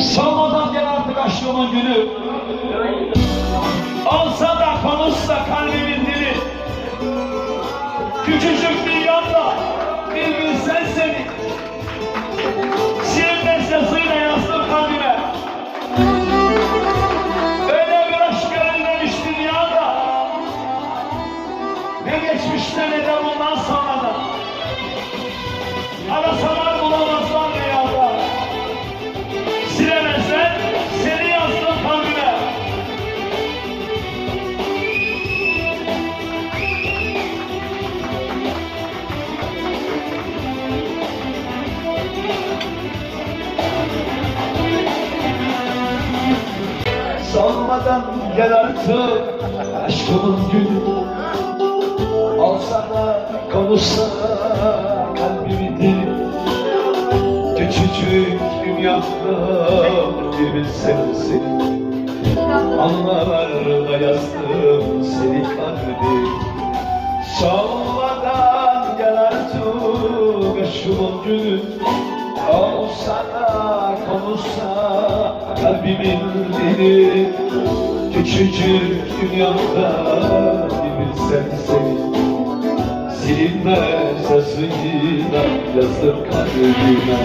Solmadan gel artık aşkımın günü. Olsa da konuşsa kalbimin dili. Küçücük Sormadan gel artık aşkımın günü Olsa da konuşsa kalbimin dili Küçücük dünyamda bir bilsen seni Anılarla yazdım seni kalbi Solmadan gel artık aşkımın günü Olsa da konuşsa kalbimin dili Küçücük dünyamda bir bilsen seni. Silinmez yazıyla yazdım kalbime.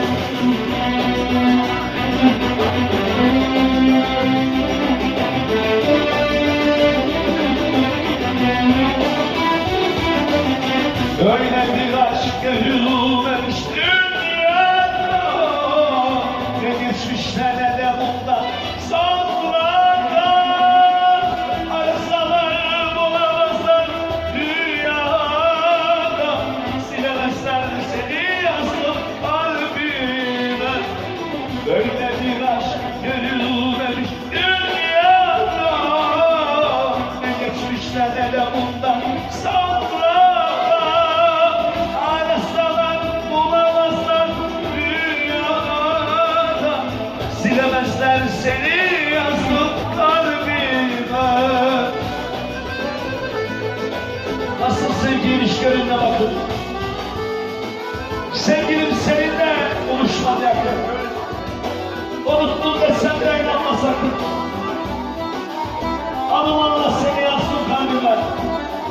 Öyle bir aşk görülmemiş dünyada Ne geçmişte sevgi iş görünme bakın. Sevgilim seninle buluşmadı yakın Unuttum desem de inanma sakın Anılarla seni yazdım kalbime.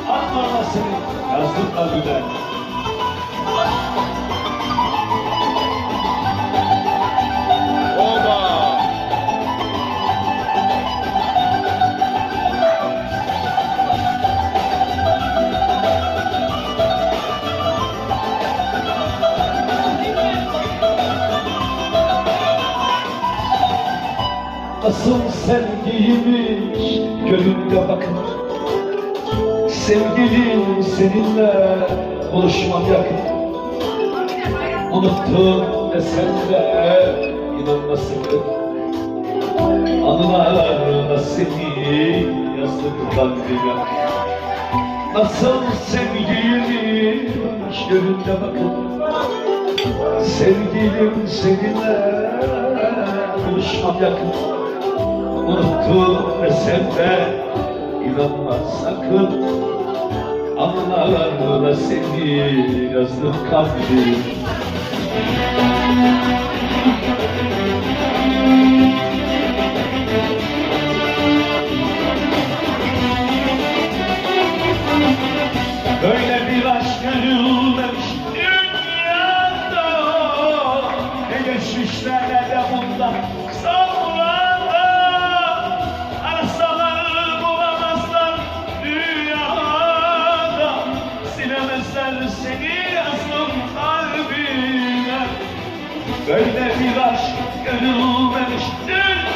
Anılarla seni yazdım kalbime Nasıl sevgiymiş gönülde bakın. Sevgilim seninle buluşmam yakın. Unuttum desem de inanma sakın Anılarla seni yazdım kalbime Nasıl sevgiymiş gönülde bakın. Sevgilim seninle buluşmam yakın Unuttum desem de inanma sakın. Anılarla seni yazdım kalbime Böyle bir aşk görülmemiş dünyada